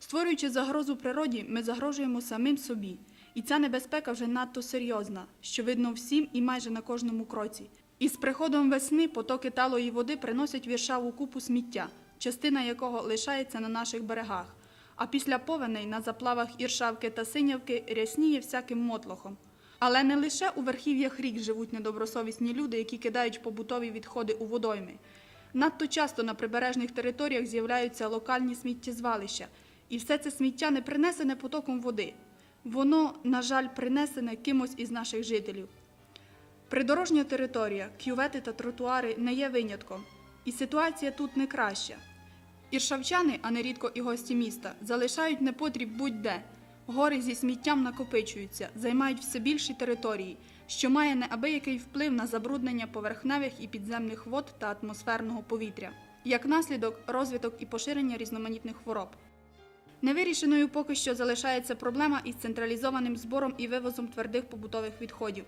Створюючи загрозу природі, ми загрожуємо самим собі. І ця небезпека вже надто серйозна, що видно всім і майже на кожному кроці. І з приходом весни потоки талої води приносять віршаву купу сміття, частина якого лишається на наших берегах. А після повеней на заплавах Іршавки та Синявки рясніє всяким мотлохом. Але не лише у верхів'ях рік живуть недобросовісні люди, які кидають побутові відходи у водойми. Надто часто на прибережних територіях з'являються локальні сміттєзвалища, і все це сміття не принесене потоком води. Воно, на жаль, принесене кимось із наших жителів. Придорожня територія, кювети та тротуари не є винятком, і ситуація тут не краща. Іршавчани, а нерідко і гості міста, залишають непотріб будь-де. Гори зі сміттям накопичуються, займають все більші території, що має неабиякий вплив на забруднення поверхневих і підземних вод та атмосферного повітря, як наслідок розвиток і поширення різноманітних хвороб. Невирішеною поки що залишається проблема із централізованим збором і вивозом твердих побутових відходів.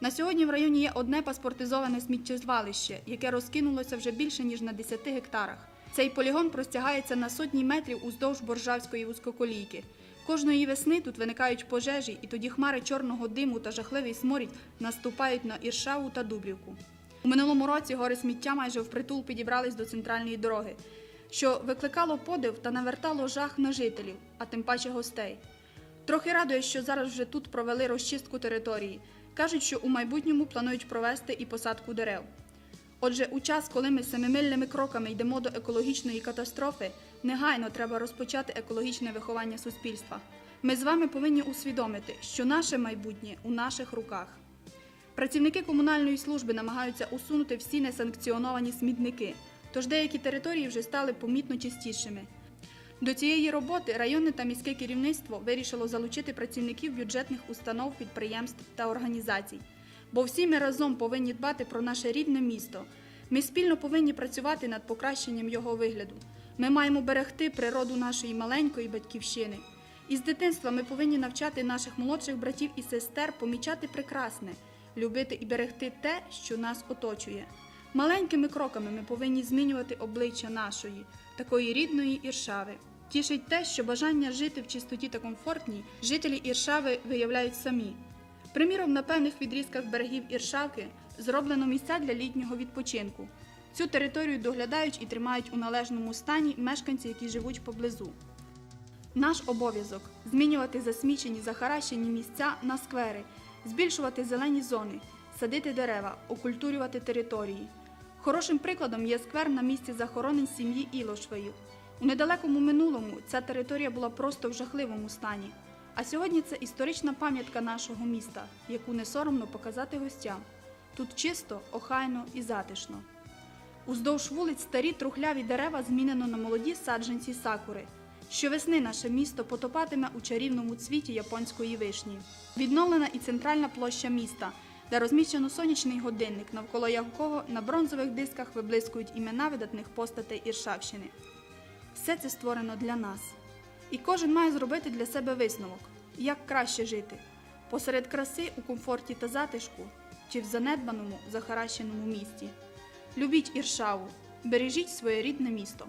На сьогодні в районі є одне паспортизоване сміттєзвалище, яке розкинулося вже більше ніж на 10 гектарах. Цей полігон простягається на сотні метрів уздовж Боржавської вузькоколійки. Кожної весни тут виникають пожежі, і тоді хмари чорного диму та жахливий сморід наступають на Іршаву та Дубрівку. У минулому році гори сміття майже впритул підібрались до центральної дороги, що викликало подив та навертало жах на жителів, а тим паче гостей. Трохи радує, що зараз вже тут провели розчистку території. Кажуть, що у майбутньому планують провести і посадку дерев. Отже, у час, коли ми семимильними кроками йдемо до екологічної катастрофи, негайно треба розпочати екологічне виховання суспільства. Ми з вами повинні усвідомити, що наше майбутнє у наших руках. Працівники комунальної служби намагаються усунути всі несанкціоновані смітники, тож деякі території вже стали помітно чистішими. До цієї роботи районне та міське керівництво вирішило залучити працівників бюджетних установ, підприємств та організацій. Бо всі ми разом повинні дбати про наше рідне місто. Ми спільно повинні працювати над покращенням його вигляду. Ми маємо берегти природу нашої маленької батьківщини. І з дитинства ми повинні навчати наших молодших братів і сестер помічати прекрасне, любити і берегти те, що нас оточує. Маленькими кроками ми повинні змінювати обличчя нашої, такої рідної Іршави. Тішить те, що бажання жити в чистоті та комфортній жителі Іршави виявляють самі. Приміром, на певних відрізках берегів Іршавки зроблено місця для літнього відпочинку. Цю територію доглядають і тримають у належному стані мешканці, які живуть поблизу. Наш обов'язок змінювати засмічені, захаращені місця на сквери, збільшувати зелені зони, садити дерева, окультурювати території. Хорошим прикладом є сквер на місці захоронень сім'ї Ілошвеїв. У недалекому минулому ця територія була просто в жахливому стані. А сьогодні це історична пам'ятка нашого міста, яку не соромно показати гостям. Тут чисто, охайно і затишно. Уздовж вулиць старі трухляві дерева змінено на молоді саджанці сакури. Щовесни наше місто потопатиме у чарівному цвіті японської вишні. Відновлена і центральна площа міста, де розміщено сонячний годинник, навколо якого на бронзових дисках виблискують імена видатних постатей Іршавщини. Все це створено для нас. І кожен має зробити для себе висновок, як краще жити посеред краси у комфорті та затишку, чи в занедбаному, захаращеному місті. Любіть Іршаву, бережіть своє рідне місто.